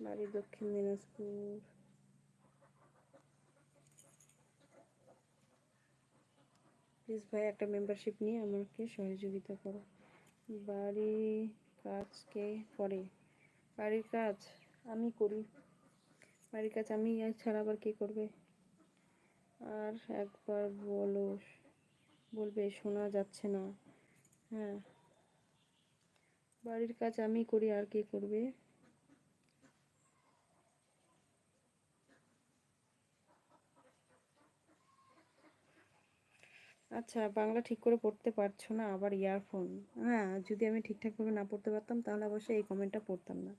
বাড়ি দক্ষিণ দিনাজপুর। প্লিজ ভাই, একটা মেম্বারশিপ নিয়ে আমাকে সহযোগিতা করো। বাড়ি কাজ কে করে। বাড়ির কাজ আমি করি। বাড়ির কাজ আমি ছাড়া আবার কে করবে? আর একবার বলো, বলবে, শোনা যাচ্ছে না। হ্যাঁ। বাড়ির কাজ আমি করি, আর কে করবে? আচ্ছা বাংলা ঠিক করে পড়তে পারছ না আবার ইয়ারফোন? হ্যাঁ যদি আমি ঠিকঠাকভাবে না পড়তে পারতাম, তাহলে অবশ্যই এই কমেন্টটা পড়তাম না।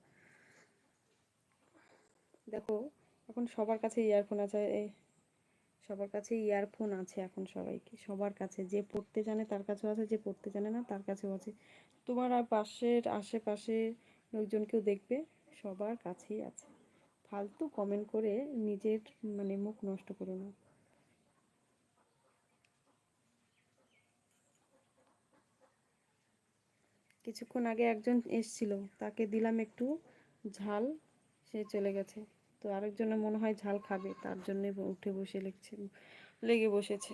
দেখো, এখন সবার কাছে ইয়ারফোন আছে সবার কাছে ইয়ারফোন আছে এখন সবাইকে, সবার কাছে। যে পড়তে জানে তার কাছেও আছে, যে পড়তে জানে না তার কাছেও আছে। তোমার আর পাশের আশেপাশে লোকজনকেও দেখবে? সবার কাছেই আছে। ফালতু কমেন্ট করে নিজের মানে মুখ নষ্ট করো না। কিছুক্ষণ আগে একজন এসছিল, তাকে দিলাম একটু ঝাল, সে চলে গেছে। তো আরেকজনের মনে হয় ঝাল খাবে, তার জন্য উঠে বসে লিখছে লেগে বসেছে।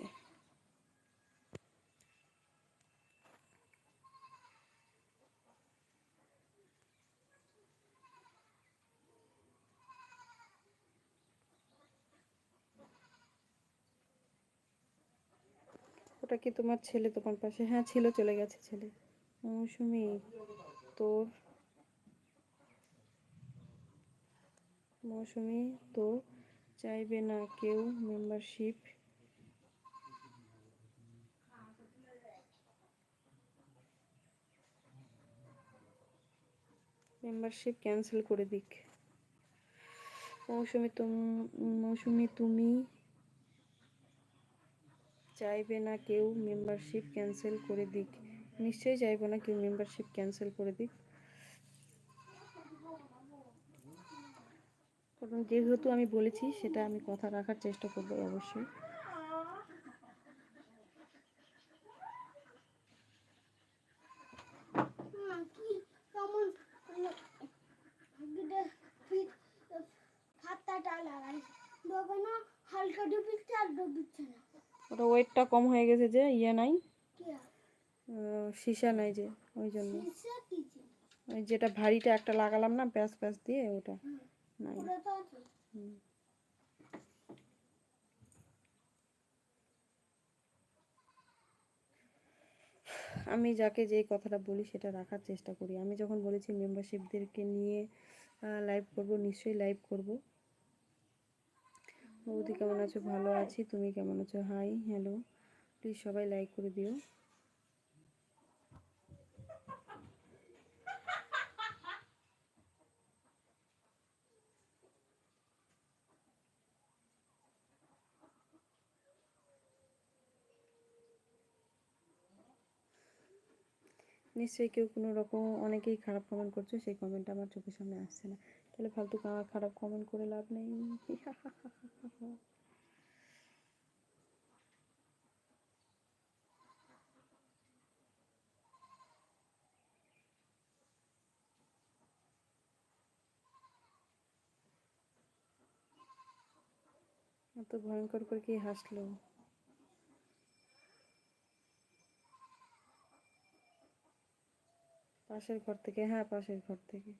ওটা কি তোমার ছেলে? তোমার পাশে? হ্যাঁ ছিল চলে গেছে, ছেলে। মৌসুমি তোর মৌসুমি তো চাইবে না কেউ মেম্বারশিপ? মেম্বারশিপ ক্যান্সেল করে দিক। মৌসুমি মৌসুমি তুমি চাইবে না কেউ মেম্বারশিপ ক্যান্সেল করে দিক। নিশ্চয়ই চাইব না কেউ মেম্বারশিপ ক্যান্সেল করে দিক কারণ যেহেতু আমি বলেছি, সেটা আমি কথা রাখার চেষ্টা করব অবশ্যই। ওটা ওয়েটটা কম হয়ে গেছে যে ইয়ে নাই। সীসা নাই যে ওই জন্য। ওই যেটা ভারীটা একটা লাগালাম না প্যাঁচ প্যাঁচ দিয়ে ওটা নাই। আমি যাকে যে কথাটা বলি সেটা রাখার চেষ্টা করি। আমি যখন বলেছি মেম্বারশিপদেরকে নিয়ে লাইভ করব নিশ্চয়ই লাইভ করব। বৌদি কেমন আছো? ভালো আছি। তুমি কেমন আছো? হাই হ্যালো প্লিজ সবাই লাইক করে দিও। নিশ্চয়ই কেউ কোনো রকম অনেকেই খারাপ কমেন্ট করছ, সেই কমেন্ট আমার চোখের সামনে আসছে না। তাহলে ফালতু খারাপ কমেন্ট করে লাভ নেই? এত ভয়ঙ্কর করে কি হাসলো? পাশের ঘর থেকে হ্যাঁ পাশের ঘর থেকে।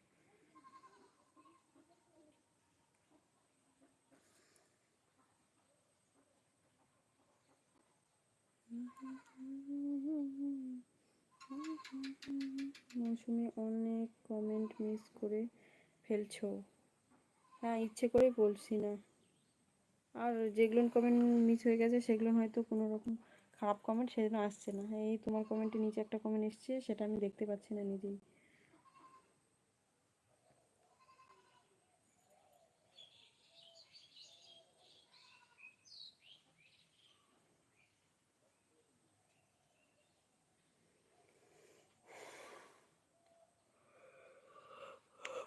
মৌসুমি অনেক কমেন্ট মিস করে ফেলছো। হ্যাঁ ইচ্ছে করে বলছি না। আর যেগুলো কমেন্ট মিস হয়ে গেছে, সেগুলো হয়তো কোনো রকম খারাপ কমেন্ট সেজন্য আসছে না। এই তোমার কমেন্টের নিচে একটা কমেন্ট এসছে, সেটা আমি দেখতে পাচ্ছি না নিজেই।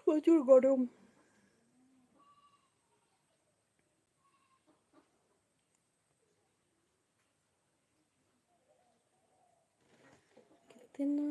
প্রচুর গরম। 真的